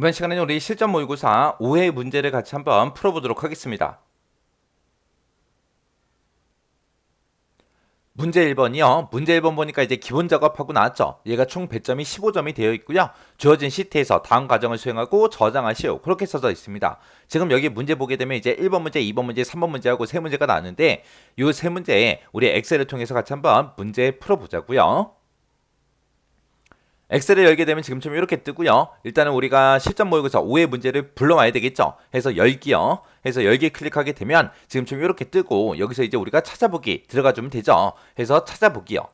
이번 시간에는 우리 실전 모의고사 5회 문제를 같이 한번 풀어보도록 하겠습니다. 문제 1번이요. 문제 1번 보니까 이제 기본 작업하고 나왔죠. 얘가 총 배점이 15점이 되어 있고요. 주어진 시트에서 다음 과정을 수행하고 저장하시오. 그렇게 써져 있습니다. 지금 여기 문제 보게 되면 이제 1번 문제, 2번 문제, 3번 문제하고 세 문제가 나왔는데 이 세 문제에 우리 엑셀을 통해서 같이 한번 문제 풀어보자고요. 엑셀을 열게 되면 지금처럼 이렇게 뜨고요. 일단은 우리가 실전 모의고사 5회 문제를 불러와야 되겠죠. 해서 열기요. 해서 열기 클릭하게 되면 지금처럼 이렇게 뜨고 여기서 이제 우리가 찾아보기 들어가 주면 되죠. 해서 찾아보기요.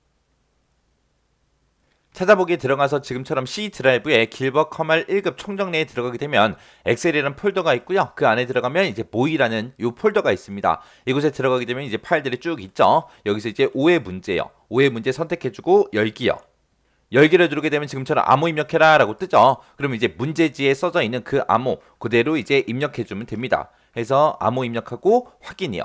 찾아보기 들어가서 지금처럼 C 드라이브에 길버 커말 1급 총정리에 들어가게 되면 엑셀이라는 폴더가 있고요. 그 안에 들어가면 이제 모의라는 이 폴더가 있습니다. 이곳에 들어가게 되면 이제 파일들이 쭉 있죠. 여기서 이제 5회 문제요. 5회 문제 선택해주고 열기요. 열기를 누르게 되면 지금처럼 암호 입력해라 라고 뜨죠. 그러면 이제 문제지에 써져 있는 그 암호 그대로 이제 입력해주면 됩니다. 해서 암호 입력하고 확인이요.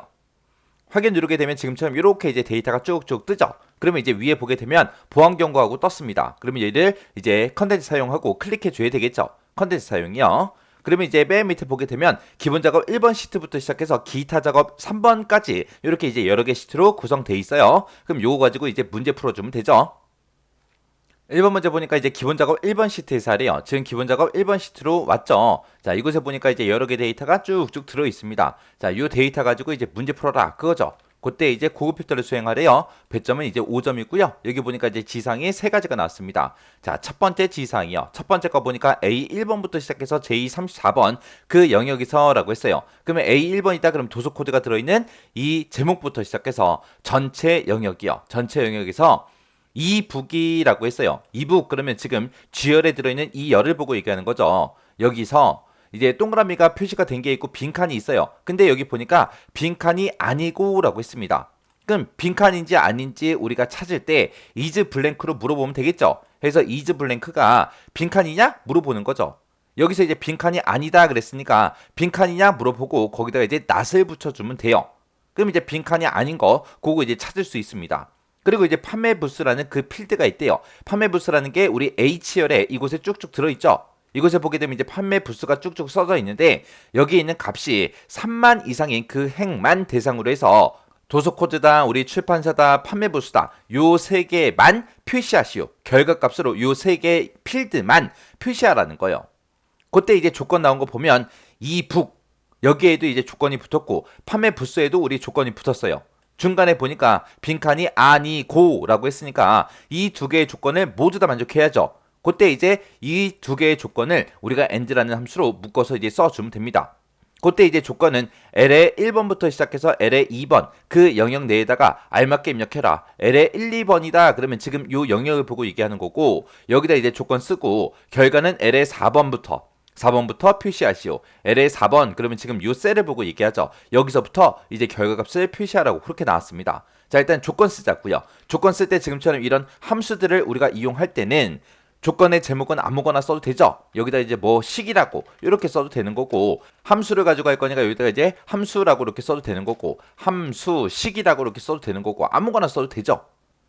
확인 누르게 되면 지금처럼 이렇게 이제 데이터가 쭉쭉 뜨죠. 그러면 이제 위에 보게 되면 보안 경고하고 떴습니다. 그러면 얘를 이제 컨텐츠 사용하고 클릭해 줘야 되겠죠. 컨텐츠 사용이요. 그러면 이제 맨 밑에 보게 되면 기본 작업 1번 시트부터 시작해서 기타 작업 3번까지 이렇게 이제 여러 개 시트로 구성돼 있어요. 그럼 요거 가지고 이제 문제 풀어주면 되죠. 1번 문제 보니까 이제 기본 작업 1번 시트에서 하래요. 지금 기본 작업 1번 시트로 왔죠. 자, 이곳에 보니까 이제 여러 개 데이터가 쭉쭉 들어 있습니다. 자, 이 데이터 가지고 이제 문제 풀어라. 그거죠. 그때 이제 고급 필터를 수행하래요. 배점은 이제 5점이고요. 여기 보니까 이제 지상이 세 가지가 나왔습니다. 자, 첫 번째 지상이요. 첫 번째 거 보니까 A1번부터 시작해서 J34번 그 영역에서라고 했어요. 그러면 A1번이다 그럼 도서 코드가 들어 있는 이 제목부터 시작해서 전체 영역이요. 전체 영역에서 이북이라고 했어요. 이북 그러면 지금 G열에 들어있는 이 열을 보고 얘기하는 거죠. 여기서 이제 동그라미가 표시가 된 게 있고 빈칸이 있어요. 근데 여기 보니까 빈칸이 아니고 라고 했습니다. 그럼 빈칸인지 아닌지 우리가 찾을 때 이즈 블랭크로 물어보면 되겠죠. 그래서 이즈 블랭크가 빈칸이냐 물어보는 거죠. 여기서 이제 빈칸이 아니다 그랬으니까 빈칸이냐 물어보고 거기다가 이제 낫을 붙여주면 돼요. 그럼 이제 빈칸이 아닌 거 그거 이제 찾을 수 있습니다. 그리고 이제 판매 부스라는 그 필드가 있대요. 판매 부스라는 게 우리 H열에 이곳에 쭉쭉 들어있죠. 이곳에 보게 되면 이제 판매 부스가 쭉쭉 써져 있는데 여기에 있는 값이 3만 이상인 그 행만 대상으로 해서 도서 코드다, 우리 출판사다, 판매 부스다 요 세 개만 표시하시오. 결과 값으로 요 세 개 필드만 표시하라는 거예요. 그때 이제 조건 나온 거 보면 이북 여기에도 이제 조건이 붙었고 판매 부스에도 우리 조건이 붙었어요. 중간에 보니까 빈칸이 아니고라고 했으니까 이 두 개의 조건을 모두 다 만족해야죠. 그때 이제 이 두 개의 조건을 우리가 and라는 함수로 묶어서 이제 써주면 됩니다. 그때 이제 조건은 L의 1번부터 시작해서 L의 2번 그 영역 내에다가 알맞게 입력해라. L의 1, 2번이다. 그러면 지금 요 영역을 보고 얘기하는 거고 여기다 이제 조건 쓰고 결과는 L의 4번부터 4번부터 표시하시오. L의 4번 그러면 지금 요 셀을 보고 얘기하죠. 여기서부터 이제 결과값을 표시하라고 그렇게 나왔습니다. 자 일단 조건 쓰자고요. 조건 쓸 때 지금처럼 이런 함수들을 우리가 이용할 때는 조건의 제목은 아무거나 써도 되죠. 여기다 이제 뭐 식이라고 이렇게 써도 되는 거고 함수를 가지고 할 거니까 여기다가 이제 함수라고 이렇게 써도 되는 거고 함수 식이라고 이렇게 써도 되는 거고 아무거나 써도 되죠.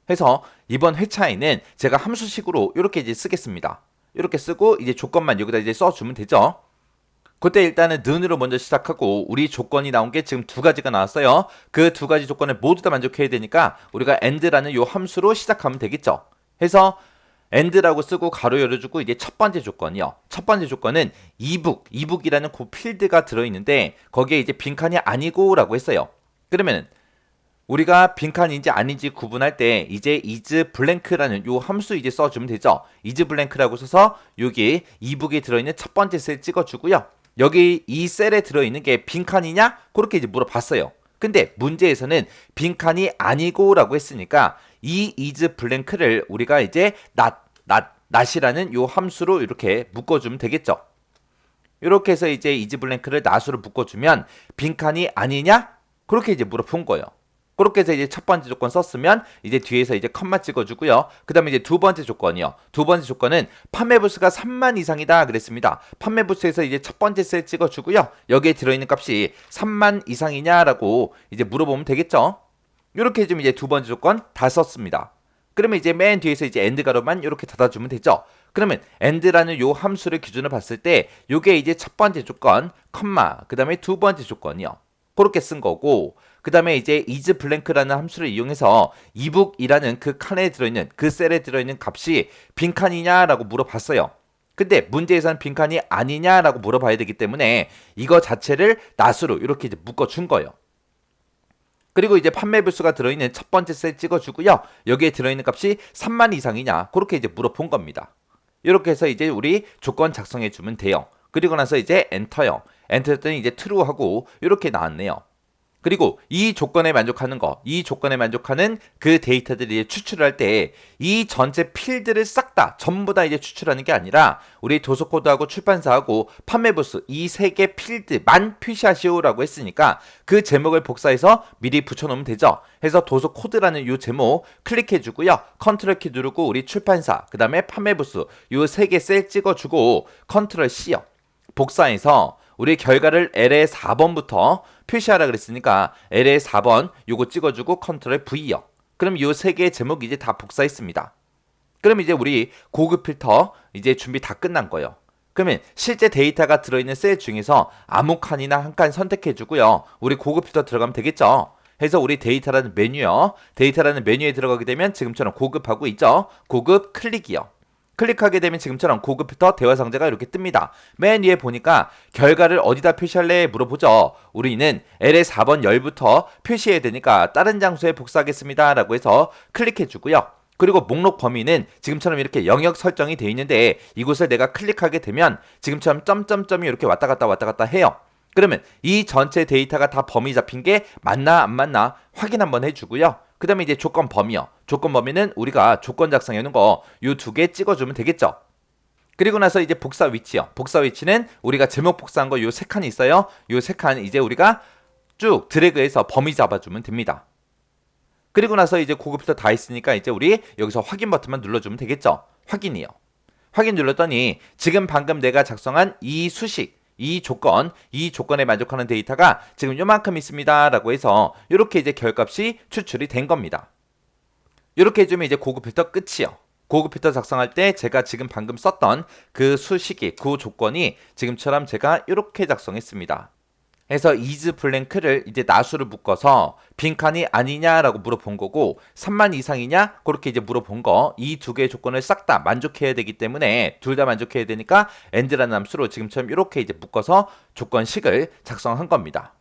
해서 이번 회차에는 제가 함수식으로 이렇게 이제 쓰겠습니다. 이렇게 쓰고 이제 조건만 여기다 이제 써주면 되죠. 그때 일단은 는으로 먼저 시작하고 우리 조건이 나온 게 지금 두 가지가 나왔어요. 그 두 가지 조건을 모두 다 만족해야 되니까 우리가 and라는 요 함수로 시작하면 되겠죠. 해서 and라고 쓰고 가로 열어주고 이제 첫 번째 조건이요. 첫 번째 조건은 이북, 이북이라는 그 필드가 들어있는데 거기에 이제 빈칸이 아니고라고 했어요. 그러면 우리가 빈칸인지 아닌지 구분할 때 이제 is 블랭크라는 요 함수 이제 써주면 되죠. is 블랭크라고 써서 여기 이북에 들어있는 첫 번째 셀 찍어주고요. 여기 이 셀에 들어있는 게 빈칸이냐? 그렇게 이제 물어봤어요. 근데 문제에서는 빈칸이 아니고 라고 했으니까 이 is 블랭크를 우리가 이제 not, not, not이라는 요 함수로 이렇게 묶어주면 되겠죠. 이렇게 해서 이제 is 블랭크를 not으로 묶어주면 빈칸이 아니냐? 그렇게 이제 물어본 거예요. 그렇게 해서 이제 첫 번째 조건 썼으면 이제 뒤에서 이제 컴마 찍어주고요. 그 다음에 이제 두 번째 조건이요. 두 번째 조건은 판매 부수가 3만 이상이다 그랬습니다. 판매 부수에서 이제 첫 번째 셀 찍어주고요. 여기에 들어있는 값이 3만 이상이냐라고 이제 물어보면 되겠죠. 이렇게 좀 이제 두 번째 조건 다 썼습니다. 그러면 이제 맨 뒤에서 이제 엔드 가로만 이렇게 닫아주면 되죠. 그러면 end라는 요 함수를 기준으로 봤을 때 요게 이제 첫 번째 조건, 컴마, 그 다음에 두 번째 조건이요. 그렇게 쓴 거고 그 다음에 이제 is blank라는 함수를 이용해서 이북이라는 그 칸에 들어있는 그 셀에 들어있는 값이 빈칸이냐라고 물어봤어요. 근데 문제에서는 빈칸이 아니냐라고 물어봐야 되기 때문에 이거 자체를 낫으로 이렇게 이제 묶어준 거예요. 그리고 이제 판매 부수가 들어있는 첫 번째 셀 찍어주고요. 여기에 들어있는 값이 3만 이상이냐 그렇게 이제 물어본 겁니다. 이렇게 해서 이제 우리 조건 작성해 주면 돼요. 그리고 나서 이제 엔터요. 엔터 했더니 이제 true하고 이렇게 나왔네요. 그리고 이 조건에 만족하는 거, 이 조건에 만족하는 그 데이터들이 추출을 할때 이 전체 필드를 싹 다 전부 다 이제 추출하는 게 아니라 우리 도서 코드하고 출판사하고 판매 부수 이세 개 필드만 표시하시오라고 했으니까 그 제목을 복사해서 미리 붙여놓으면 되죠. 해서 도서 코드라는 요 제목 클릭해 주고요. 컨트롤 키 누르고 우리 출판사, 그 다음에 판매 부수 요세개 셀 찍어주고 컨트롤 C요. 복사해서 우리 결과를 L의 4번부터 표시하라 그랬으니까 L의 4번 요거 찍어주고 컨트롤 V요. 그럼 요 세 개의 제목이 이제 다 복사했습니다. 그럼 이제 우리 고급 필터 이제 준비 다 끝난 거예요. 그러면 실제 데이터가 들어있는 셀 중에서 아무 칸이나 한 칸 선택해 주고요. 우리 고급 필터 들어가면 되겠죠. 해서 우리 데이터라는 메뉴요. 데이터라는 메뉴에 들어가게 되면 지금처럼 고급하고 있죠. 고급 클릭이요. 클릭하게 되면 지금처럼 고급 필터 대화 상자가 이렇게 뜹니다. 맨 위에 보니까 결과를 어디다 표시할래 물어보죠. 우리는 L의 4번 열부터 표시해야 되니까 다른 장소에 복사하겠습니다. 라고 해서 클릭해 주고요. 그리고 목록 범위는 지금처럼 이렇게 영역 설정이 되어 있는데 이곳을 내가 클릭하게 되면 지금처럼 점점점이 이렇게 왔다 갔다 왔다 갔다 해요. 그러면 이 전체 데이터가 다 범위 잡힌 게 맞나 안 맞나 확인 한번 해주고요. 그 다음에 이제 조건 범위요. 조건 범위는 우리가 조건 작성해 놓은 거 요 두 개 찍어주면 되겠죠. 그리고 나서 이제 복사 위치요. 복사 위치는 우리가 제목 복사한 거 요 세 칸이 있어요. 요 세 칸 이제 우리가 쭉 드래그해서 범위 잡아주면 됩니다. 그리고 나서 이제 고급부터 다 했으니까 이제 우리 여기서 확인 버튼만 눌러주면 되겠죠. 확인이요. 확인 눌렀더니 지금 방금 내가 작성한 이 수식, 이 조건, 이 조건에 만족하는 데이터가 지금 요만큼 있습니다. 라고 해서 이렇게 이제 결값이 추출이 된 겁니다. 이렇게 해주면 이제 고급 필터 끝이요. 고급 필터 작성할 때 제가 지금 방금 썼던 그 수식이, 그 조건이 지금처럼 제가 이렇게 작성했습니다. 해서 is 블랭크를 이제 나수를 묶어서 빈칸이 아니냐라고 물어본 거고 3만 이상이냐 그렇게 이제 물어본 거 이 두 개의 조건을 싹 다 만족해야 되기 때문에 둘 다 만족해야 되니까 end라는 함수로 지금처럼 이렇게 이제 묶어서 조건식을 작성한 겁니다.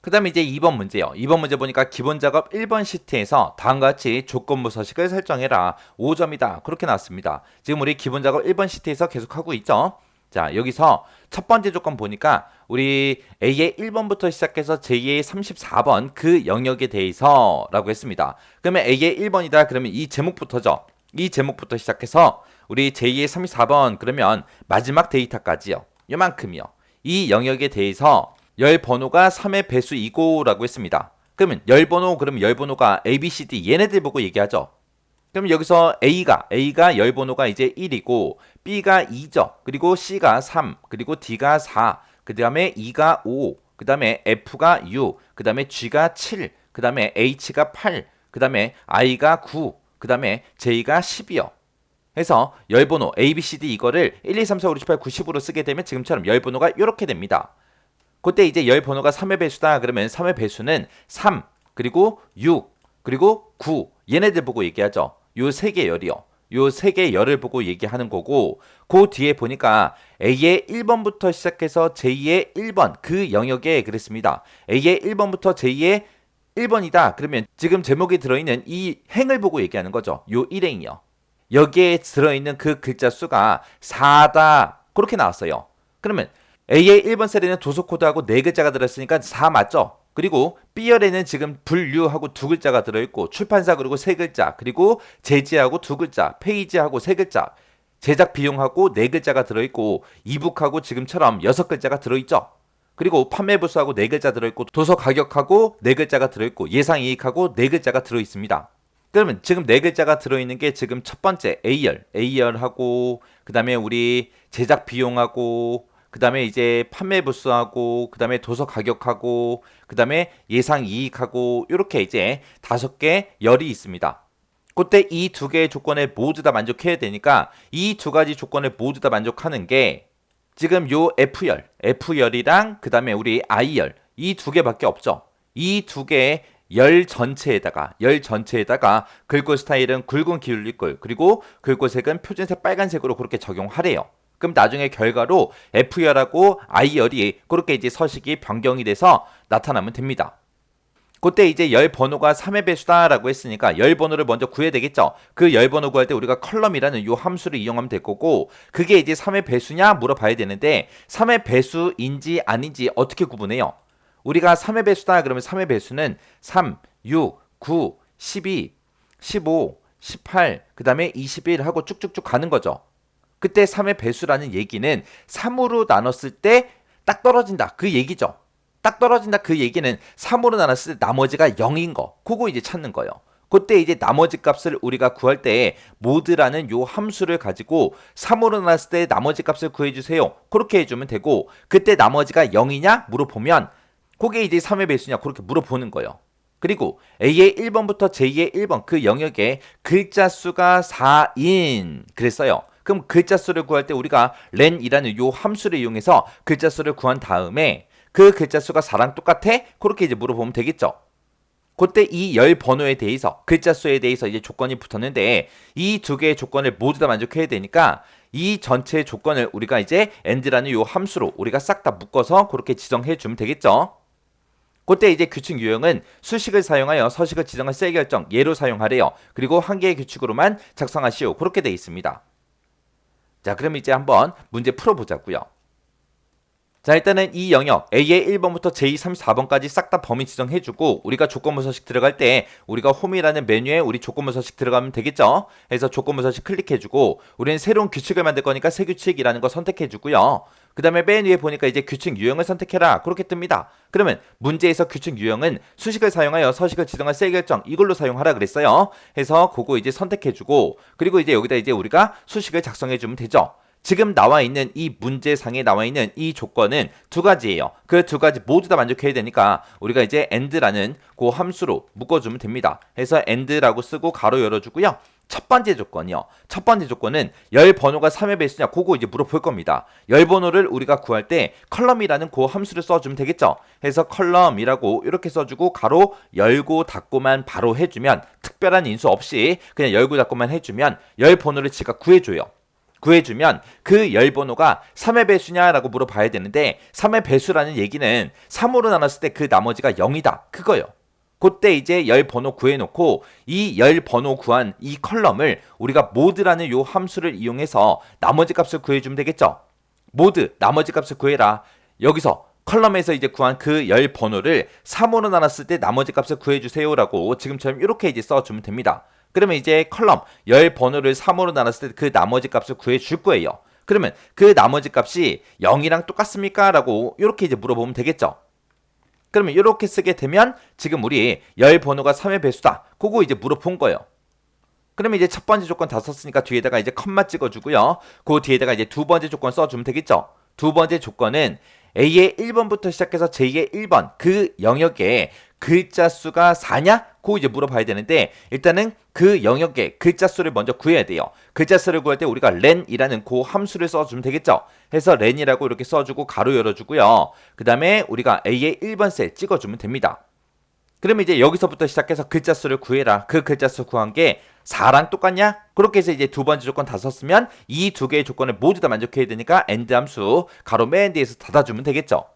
그 다음에 이제 2번 문제요. 2번 문제 보니까 기본 작업 1번 시트에서 다음과 같이 조건부 서식을 설정해라. 5점이다. 그렇게 나왔습니다. 지금 우리 기본 작업 1번 시트에서 계속 하고 있죠. 자, 여기서 첫 번째 조건 보니까 우리 A의 1번부터 시작해서 J의 34번 그 영역에 대해서 라고 했습니다. 그러면 A의 1번이다. 그러면 이 제목부터죠. 이 제목부터 시작해서 우리 J의 34번 그러면 마지막 데이터까지요. 요만큼이요. 이 영역에 대해서 열 번호가 3의 배수이고 라고 했습니다. 그러면 열 번호 그러면 열 번호가 A, B, C, D 얘네들 보고 얘기하죠. 그럼 여기서 A가 A가 열 번호가 이제 1이고 B가 2죠. 그리고 C가 3, 그리고 D가 4, 그 다음에 E가 5, 그 다음에 F가 6, 그 다음에 G가 7, 그 다음에 H가 8, 그 다음에 I가 9, 그 다음에 J가 10이요. 해서 열 번호 A, B, C, D 이거를 1, 2, 3, 4, 5, 6, 7, 8, 90으로 쓰게 되면 지금처럼 열 번호가 이렇게 됩니다. 그때 이제 열 번호가 3의 배수다 그러면 3의 배수는 3 그리고 6 그리고 9 얘네들 보고 얘기하죠. 요 세 개 열이요. 요 세 개 열을 보고 얘기하는 거고 그 뒤에 보니까 A의 1번부터 시작해서 J의 1번 그 영역에 그랬습니다. A의 1번부터 J의 1번이다. 그러면 지금 제목에 들어있는 이 행을 보고 얘기하는 거죠. 요 1행이요. 여기에 들어있는 그 글자 수가 4다. 그렇게 나왔어요. 그러면 A의 1번 셀에는 도서 코드하고 네 글자가 들었으니까 4 맞죠? 그리고 B열에는 지금 분류하고 두 글자가 들어있고 출판사 그리고 세 글자 그리고 제지하고 두 글자 페이지하고 세 글자 제작 비용하고 네 글자가 들어있고 이북하고 지금처럼 여섯 글자가 들어있죠. 그리고 판매 부수하고 네 글자 들어있고 도서 가격하고 네 글자가 들어있고 예상 이익하고 네 글자가 들어있습니다. 그러면 지금 네 글자가 들어있는 게 지금 첫 번째 A열, A열하고 그 다음에 우리 제작 비용하고 그다음에 이제 판매 부수하고 그다음에 도서 가격하고 그다음에 예상 이익하고 이렇게 이제 다섯 개 열이 있습니다. 그때 이 두 개의 조건에 모두 다 만족해야 되니까 이 두 가지 조건을 모두 다 만족하는 게 지금 요 F열, F열이랑 그다음에 우리 I열 이 두 개밖에 없죠. 이 두 개의 열 전체에다가 열 전체에다가 글꼴 스타일은 굵은 기울리꼴 그리고 글꼴색은 표준색 빨간색으로 그렇게 적용하래요. 그럼 나중에 결과로 F열하고 I열이 그렇게 이제 서식이 변경이 돼서 나타나면 됩니다. 그때 이제 열 번호가 3의 배수다라고 했으니까 열 번호를 먼저 구해야 되겠죠. 그 열 번호 구할 때 우리가 컬럼이라는 요 함수를 이용하면 될 거고 그게 이제 3의 배수냐 물어봐야 되는데 3의 배수인지 아닌지 어떻게 구분해요? 우리가 3의 배수다 그러면 3의 배수는 3, 6, 9, 12, 15, 18, 그 다음에 21 하고 쭉쭉쭉 가는 거죠. 그때 3의 배수라는 얘기는 3으로 나눴을 때 딱 떨어진다. 그 얘기죠. 딱 떨어진다 그 얘기는 3으로 나눴을 때 나머지가 0인 거. 그거 이제 찾는 거예요. 그때 이제 나머지 값을 우리가 구할 때 모드라는 요 함수를 가지고 3으로 나눴을 때 나머지 값을 구해 주세요. 그렇게 해 주면 되고 그때 나머지가 0이냐 물어보면 그게 이제 3의 배수냐 그렇게 물어보는 거예요. 그리고 A의 1번부터 J의 1번 그 영역에 글자 수가 4인 그랬어요. 그럼 글자 수를 구할 때 우리가 렌이라는 요 함수를 이용해서 글자 수를 구한 다음에 그 글자 수가 4랑 똑같아? 그렇게 이제 물어보면 되겠죠. 그때 이 열 번호에 대해서 글자 수에 대해서 이제 조건이 붙었는데 이 두 개의 조건을 모두 다 만족해야 되니까 이 전체 조건을 우리가 이제 and라는 요 함수로 우리가 싹 다 묶어서 그렇게 지정해 주면 되겠죠. 그때 이제 규칙 유형은 수식을 사용하여 서식을 지정한 셀 결정 예로 사용하래요. 그리고 한 개의 규칙으로만 작성하시오. 그렇게 돼 있습니다. 자, 그럼 이제 한번 문제 풀어보자고요. 자, 일단은 이 영역 A의 1번부터 J34번까지 싹 다 범위 지정해주고 우리가 조건부 서식 들어갈 때 우리가 홈이라는 메뉴에 우리 조건부 서식 들어가면 되겠죠. 그래서 조건부 서식 클릭해주고 우리는 새로운 규칙을 만들 거니까 새 규칙이라는 거 선택해주고요. 그 다음에 맨 위에 보니까 이제 규칙 유형을 선택해라 그렇게 뜹니다. 그러면 문제에서 규칙 유형은 수식을 사용하여 서식을 지정한 셀 결정 이걸로 사용하라 그랬어요. 해서 그거 이제 선택해주고 그리고 이제 여기다 이제 우리가 수식을 작성해주면 되죠. 지금 나와 있는 이 문제상에 나와 있는 이 조건은 두 가지예요. 그 두 가지 모두 다 만족해야 되니까 우리가 이제 and라는 그 함수로 묶어주면 됩니다. 해서 and라고 쓰고 가로 열어주고요. 첫 번째 조건이요. 첫 번째 조건은 열 번호가 3의 배수냐 그거 이제 물어볼 겁니다. 열 번호를 우리가 구할 때 컬럼이라는 그 함수를 써주면 되겠죠. 해서 컬럼이라고 이렇게 써주고 가로 열고 닫고만 바로 해주면 특별한 인수 없이 그냥 열고 닫고만 해주면 열 번호를 지가 구해줘요. 구해주면 그 열 번호가 3의 배수냐라고 물어봐야 되는데 3의 배수라는 얘기는 3으로 나눴을 때 그 나머지가 0이다. 그거요. 그때 이제 열 번호 구해놓고 이 열 번호 구한 이 컬럼을 우리가 모드라는 요 함수를 이용해서 나머지 값을 구해주면 되겠죠. 모드 나머지 값을 구해라. 여기서 컬럼에서 이제 구한 그 열 번호를 3으로 나눴을 때 나머지 값을 구해주세요라고 지금처럼 이렇게 이제 써주면 됩니다. 그러면 이제 컬럼 열 번호를 3으로 나눴을 때 그 나머지 값을 구해 줄 거예요. 그러면 그 나머지 값이 0이랑 똑같습니까? 라고 이렇게 이제 물어보면 되겠죠. 그러면 이렇게 쓰게 되면 지금 우리 열 번호가 3의 배수다. 그거 이제 물어본 거예요. 그러면 이제 첫 번째 조건 다 썼으니까 뒤에다가 이제 컴마 찍어주고요. 그 뒤에다가 이제 두 번째 조건 써주면 되겠죠. 두 번째 조건은 A의 1번부터 시작해서 J의 1번 그 영역에 글자 수가 4냐? 고 이제 물어봐야 되는데 일단은 그 영역에 글자 수를 먼저 구해야 돼요. 글자 수를 구할 때 우리가 렌이라는 그 함수를 써주면 되겠죠. 해서 렌이라고 이렇게 써주고 가로 열어주고요. 그 다음에 우리가 A의 1번 셀 찍어주면 됩니다. 그러면 이제 여기서부터 시작해서 글자 수를 구해라. 그 글자 수 구한 게 4랑 똑같냐? 그렇게 해서 이제 두 번째 조건 다 썼으면 이 두 개의 조건을 모두 다 만족해야 되니까 end 함수 가로 맨 뒤에서 닫아주면 되겠죠.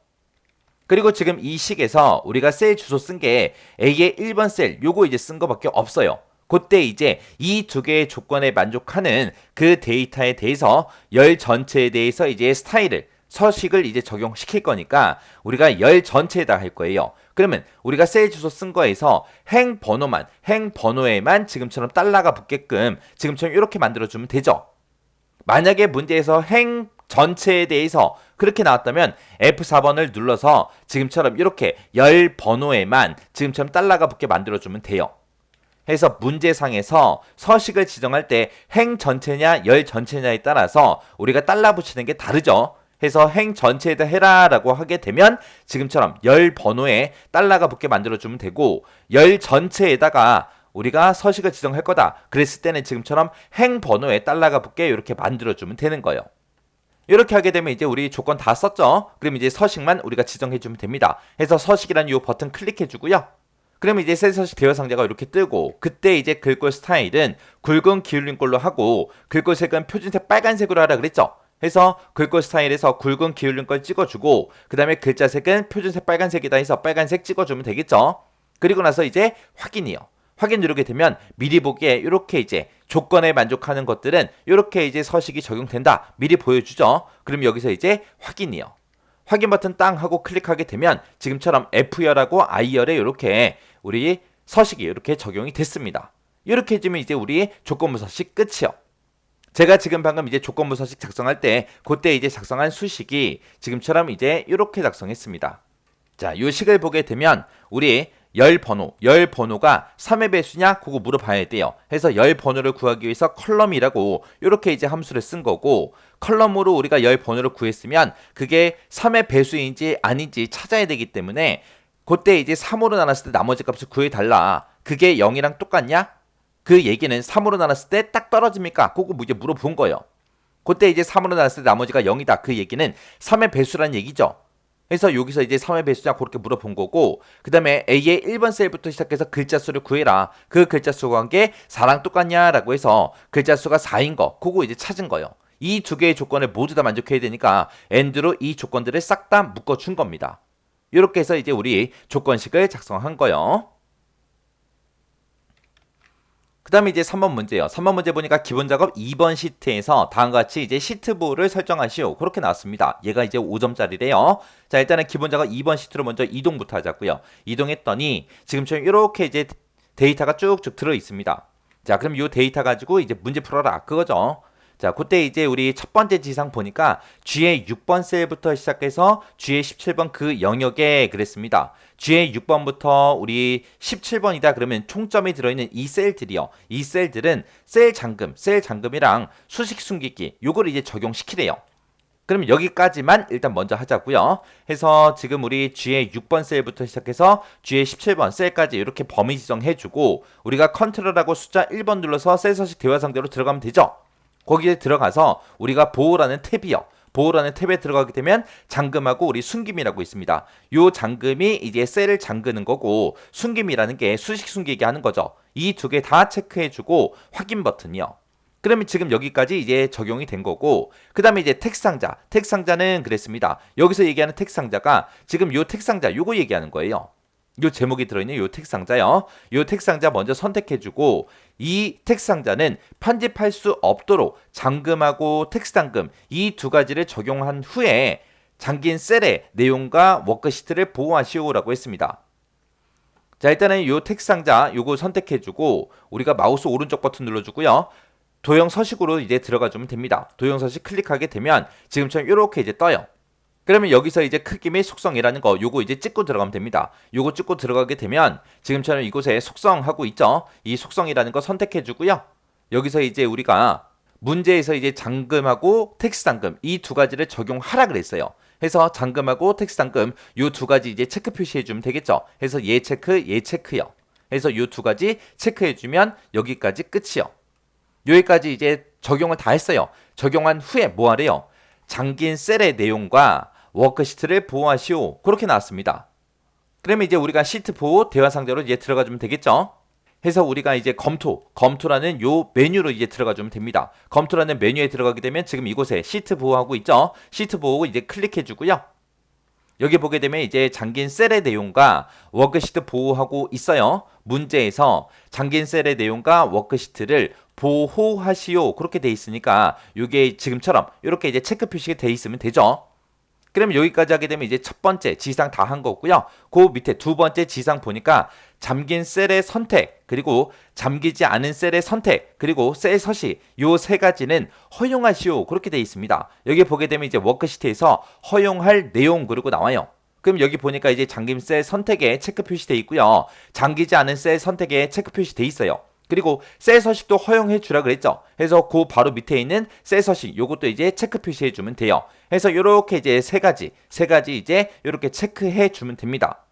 그리고 지금 이 식에서 우리가 셀 주소 쓴 게 A의 1번 셀 요거 이제 쓴 거밖에 없어요. 그때 이제 이 두 개의 조건에 만족하는 그 데이터에 대해서 열 전체에 대해서 이제 스타일을 서식을 이제 적용시킬 거니까 우리가 열 전체에다 할 거예요. 그러면 우리가 셀 주소 쓴 거에서 행 번호만 행 번호에만 지금처럼 달러가 붙게끔 지금처럼 이렇게 만들어 주면 되죠. 만약에 문제에서 행 전체에 대해서 그렇게 나왔다면 F4번을 눌러서 지금처럼 이렇게 열 번호에만 지금처럼 달러가 붙게 만들어주면 돼요. 해서 문제상에서 서식을 지정할 때 행 전체냐 열 전체냐에 따라서 우리가 달러 붙이는 게 다르죠. 해서 행 전체에다 해라라고 하게 되면 지금처럼 열 번호에 달러가 붙게 만들어주면 되고 열 전체에다가 우리가 서식을 지정할 거다. 그랬을 때는 지금처럼 행 번호에 달러가 붙게 이렇게 만들어주면 되는 거예요. 이렇게 하게 되면 이제 우리 조건 다 썼죠? 그럼 이제 서식만 우리가 지정해주면 됩니다. 해서 서식이라는 이 버튼 클릭해주고요. 그러면 이제 새 서식 대화 상자가 이렇게 뜨고 그때 이제 글꼴 스타일은 굵은 기울린 걸로 하고 글꼴 색은 표준색 빨간색으로 하라 그랬죠? 해서 글꼴 스타일에서 굵은 기울린 걸 찍어주고 그 다음에 글자 색은 표준색 빨간색이다 해서 빨간색 찍어주면 되겠죠? 그리고 나서 이제 확인이요. 확인 누르게 되면 미리 보기에 이렇게 이제 조건에 만족하는 것들은 이렇게 이제 서식이 적용된다. 미리 보여주죠. 그럼 여기서 이제 확인이요. 확인 버튼 땅 하고 클릭하게 되면 지금처럼 F열하고 I열에 이렇게 우리 서식이 이렇게 적용이 됐습니다. 이렇게 해주면 이제 우리 조건부 서식 끝이요. 제가 지금 방금 이제 조건부 서식 작성할 때 그때 이제 작성한 수식이 지금처럼 이제 이렇게 작성했습니다. 자, 이 식을 보게 되면 우리 열 번호, 열 번호가 3의 배수냐? 그거 물어봐야 돼요. 해서 열 번호를 구하기 위해서 컬럼이라고 이렇게 이제 함수를 쓴 거고 컬럼으로 우리가 열 번호를 구했으면 그게 3의 배수인지 아닌지 찾아야 되기 때문에 그때 이제 3으로 나눴을 때 나머지 값을 구해달라. 그게 0이랑 똑같냐? 그 얘기는 3으로 나눴을 때 딱 떨어집니까? 그거 이제 물어본 거예요. 그때 이제 3으로 나눴을 때 나머지가 0이다. 그 얘기는 3의 배수란 얘기죠. 그래서 여기서 이제 3의 배수냐 그렇게 물어본 거고 그 다음에 A의 1번 셀부터 시작해서 글자 수를 구해라. 그 글자 수 구한 게 4랑 똑같냐 라고 해서 글자 수가 4인 거 그거 이제 찾은 거예요. 이 두 개의 조건을 모두 다 만족해야 되니까 엔드로 이 조건들을 싹 다 묶어준 겁니다. 이렇게 해서 이제 우리 조건식을 작성한 거예요. 그 다음에 이제 3번 문제예요. 3번 문제 보니까 기본 작업 2번 시트에서 다음과 같이 이제 시트부를 설정하시오. 그렇게 나왔습니다. 얘가 이제 5점짜리래요. 자, 일단은 기본 작업 2번 시트로 먼저 이동부터 하자고요. 이동했더니 지금처럼 이렇게 이제 데이터가 쭉쭉 들어 있습니다. 자, 그럼 이 데이터 가지고 이제 문제 풀어라. 그거죠. 자, 그때 이제 우리 첫 번째 지상 보니까 G의 6번 셀부터 시작해서 G의 17번 그 영역에 그랬습니다. G의 6번부터 우리 17번이다 그러면 총점이 들어있는 이 셀들이요. 이 셀들은 셀 잠금, 셀 잠금이랑 수식 숨기기 요걸 이제 적용시키래요. 그러면 여기까지만 일단 먼저 하자고요. 해서 지금 우리 G의 6번 셀부터 시작해서 G의 17번 셀까지 이렇게 범위 지정해주고 우리가 컨트롤하고 숫자 1번 눌러서 셀 서식 대화 상대로 들어가면 되죠. 거기에 들어가서 우리가 보호라는 탭이요. 보호라는 탭에 들어가게 되면 잠금하고 우리 숨김이라고 있습니다. 요 잠금이 이제 셀을 잠그는 거고 숨김이라는 게 수식 숨기게 하는 거죠. 이 두 개 다 체크해주고 확인 버튼이요. 그러면 지금 여기까지 이제 적용이 된 거고 그 다음에 이제 텍스 상자 텍스 상자는 그랬습니다 여기서 얘기하는 텍스 상자가 지금 요 텍스 상자 요거 얘기하는 거예요 요 제목이 들어있는 요 텍스 상자요 요 텍스 상자 먼저 선택해주고 이 텍스 상자는 편집할 수 없도록 잠금하고 텍스 잠금 이 두 가지를 적용한 후에 잠긴 셀의 내용과 워크시트를 보호하시오라고 했습니다 자 일단은 요 텍스 상자 요거 선택해주고 우리가 마우스 오른쪽 버튼 눌러주고요 도형 서식으로 이제 들어가 주면 됩니다. 도형 서식 클릭하게 되면 지금처럼 이렇게 이제 떠요. 그러면 여기서 이제 크기 및 속성이라는 거 요거 이제 찍고 들어가면 됩니다. 요거 찍고 들어가게 되면 지금처럼 이곳에 속성하고 있죠. 이 속성이라는 거 선택해 주고요. 여기서 이제 우리가 문제에서 이제 잠금하고 텍스 잠금 이 두 가지를 적용하라 그랬어요. 해서 잠금하고 텍스 잠금 요 두 가지 이제 체크 표시해 주면 되겠죠. 해서 얘 체크 얘 체크요. 해서 요 두 가지 체크해 주면 여기까지 끝이요. 여기까지 이제 적용을 다 했어요. 적용한 후에 뭐 하래요? 잠긴 셀의 내용과 워크시트를 보호하시오. 그렇게 나왔습니다. 그러면 이제 우리가 시트 보호 대화 상대로 이제 들어가 주면 되겠죠? 해서 우리가 이제 검토, 검토라는 요 메뉴로 이제 들어가 주면 됩니다. 검토라는 메뉴에 들어가게 되면 지금 이곳에 시트 보호하고 있죠? 시트 보호 이제 클릭해 주고요. 여기 보게 되면 이제 잠긴 셀의 내용과 워크시트 보호하고 있어요. 문제에서 잠긴 셀의 내용과 워크시트를 보호하시오 그렇게 돼 있으니까 이게 지금처럼 이렇게 이제 체크 표시가 돼 있으면 되죠. 그러면 여기까지 하게 되면 이제 첫 번째 지상 다 한 거고요. 그 밑에 두 번째 지상 보니까 잠긴 셀의 선택 그리고 잠기지 않은 셀의 선택 그리고 셀 서식 요 세 가지는 허용하시오 그렇게 돼 있습니다. 여기 보게 되면 이제 워크시트에서 허용할 내용 그리고 나와요. 그럼 여기 보니까 이제 잠김 셀 선택에 체크 표시돼 있고요. 잠기지 않은 셀 선택에 체크 표시돼 있어요. 그리고 셀 서식도 허용해 주라 그랬죠. 그래서 그 바로 밑에 있는 셀 서식 요것도 이제 체크 표시해 주면 돼요. 그래서 요렇게 이제 세 가지 세 가지 이제 요렇게 체크해 주면 됩니다.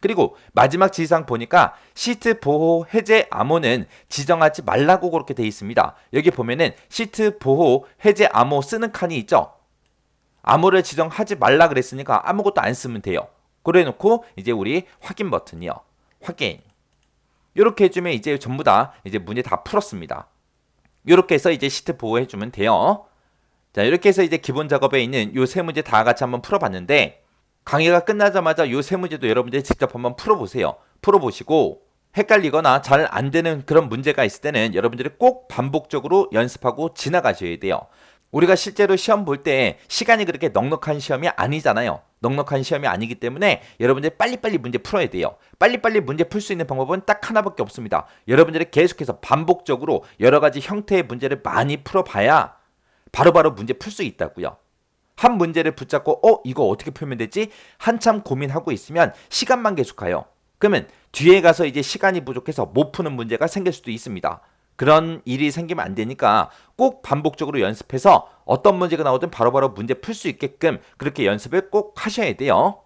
그리고 마지막 지시사항 보니까 시트 보호 해제 암호는 지정하지 말라고 그렇게 돼 있습니다. 여기 보면은 시트 보호 해제 암호 쓰는 칸이 있죠. 암호를 지정하지 말라 그랬으니까 아무것도 안 쓰면 돼요. 그래 놓고 이제 우리 확인 버튼이요. 확인. 이렇게 해주면 이제 전부 다 이제 문제 다 풀었습니다. 이렇게 해서 이제 시트 보호해 주면 돼요. 자, 이렇게 해서 이제 기본 작업에 있는 요 세 문제 다 같이 한번 풀어봤는데 강의가 끝나자마자 요 세 문제도 여러분들이 직접 한번 풀어보세요. 풀어보시고 헷갈리거나 잘 안 되는 그런 문제가 있을 때는 여러분들이 꼭 반복적으로 연습하고 지나가셔야 돼요. 우리가 실제로 시험 볼 때 시간이 그렇게 넉넉한 시험이 아니잖아요. 넉넉한 시험이 아니기 때문에 여러분들이 빨리빨리 문제 풀어야 돼요. 빨리빨리 문제 풀 수 있는 방법은 딱 하나밖에 없습니다. 여러분들이 계속해서 반복적으로 여러 가지 형태의 문제를 많이 풀어봐야 바로바로 문제 풀 수 있다고요. 한 문제를 붙잡고 어 이거 어떻게 풀면 되지? 한참 고민하고 있으면 시간만 계속 가요. 그러면 뒤에 가서 이제 시간이 부족해서 못 푸는 문제가 생길 수도 있습니다. 그런 일이 생기면 안 되니까 꼭 반복적으로 연습해서 어떤 문제가 나오든 바로바로 문제 풀 수 있게끔 그렇게 연습을 꼭 하셔야 돼요.